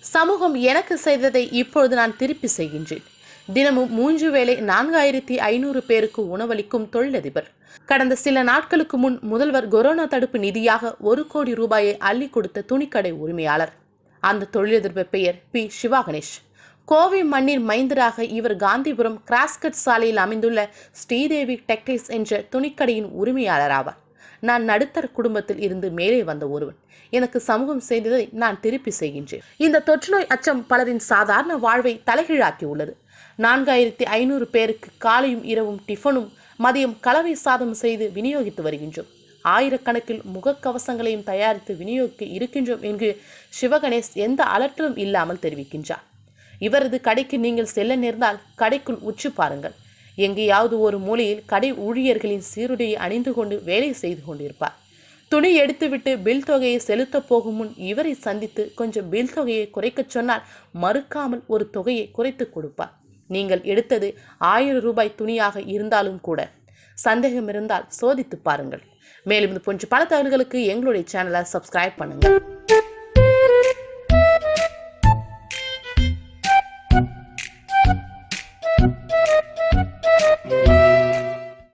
சமூகம் எனக்கு செய்ததை இப்பொழுது நான் திருப்பி செய்கின்றேன். தினமும் மூன்று வேளை நான்காயிரத்தி ஐநூறு பேருக்கு உணவளிக்கும் தொழிலதிபர். கடந்த சில நாட்களுக்கு முன் முதல்வர் கொரோனா தடுப்பு நிதியாக ஒரு கோடி ரூபாயை அள்ளி கொடுத்த துணிக்கடை உரிமையாளர். அந்த தொழிலதிபர் பெயர் பி. சிவா கணேஷ் கோவை மண்ணின் மைந்தராக இவர் காந்திபுரம் கிராஸ்கட் சாலையில் அமைந்துள்ள ஸ்ரீதேவி டெக்டைஸ் என்ற துணிக்கடையின் உரிமையாளர் ஆவார். நான் நடுத்தர குடும்பத்தில் இருந்து மேலே வந்த ஒருவன். எனக்கு சமூகம் செய்ததை நான் திருப்பி செய்கின்றேன். இந்த தொற்றுநோய் அச்சம் பலரின் சாதாரண வாழ்வை தலைகீழாக்கி உள்ளது. நான்காயிரத்தி ஐநூறு பேருக்கு காலையும் இரவும் டிஃபனும் மதியம் கலவை சாதம் செய்து விநியோகித்து வருகின்றோம். ஆயிரக்கணக்கில் முகக்கவசங்களையும் தயாரித்து விநியோகிக்க இருக்கின்றோம் என்று சிவகணேஷ் எந்த அலற்றலும் இல்லாமல் தெரிவிக்கின்றார். இவரது கடைக்கு நீங்கள் செல்ல நேர்ந்தால் கடைக்குள் உச்சி பாருங்கள். எங்கேயாவது ஒரு மூலையில் கடை ஊழியர்களின் சீருடையை அணிந்து கொண்டு வேலை செய்து கொண்டிருப்பார். துணி எடுத்துவிட்டு பில் தொகையை செலுத்தப் போகும் முன் இவரை சந்தித்து கொஞ்சம் பில் தொகையை குறைக்கச் சொன்னால் மறுக்காமல் ஒரு தொகையை குறைத்து கொடுப்பார். நீங்கள் எடுத்தது ஆயிரம் ரூபாய் துணியாக இருந்தாலும் கூட சந்தேகம் இருந்தால் சோதித்து பாருங்கள். மேலும் இது போன்ற பல தகவல்களுக்கு எங்களுடைய சேனலை சப்ஸ்கிரைப் பண்ணுங்கள்.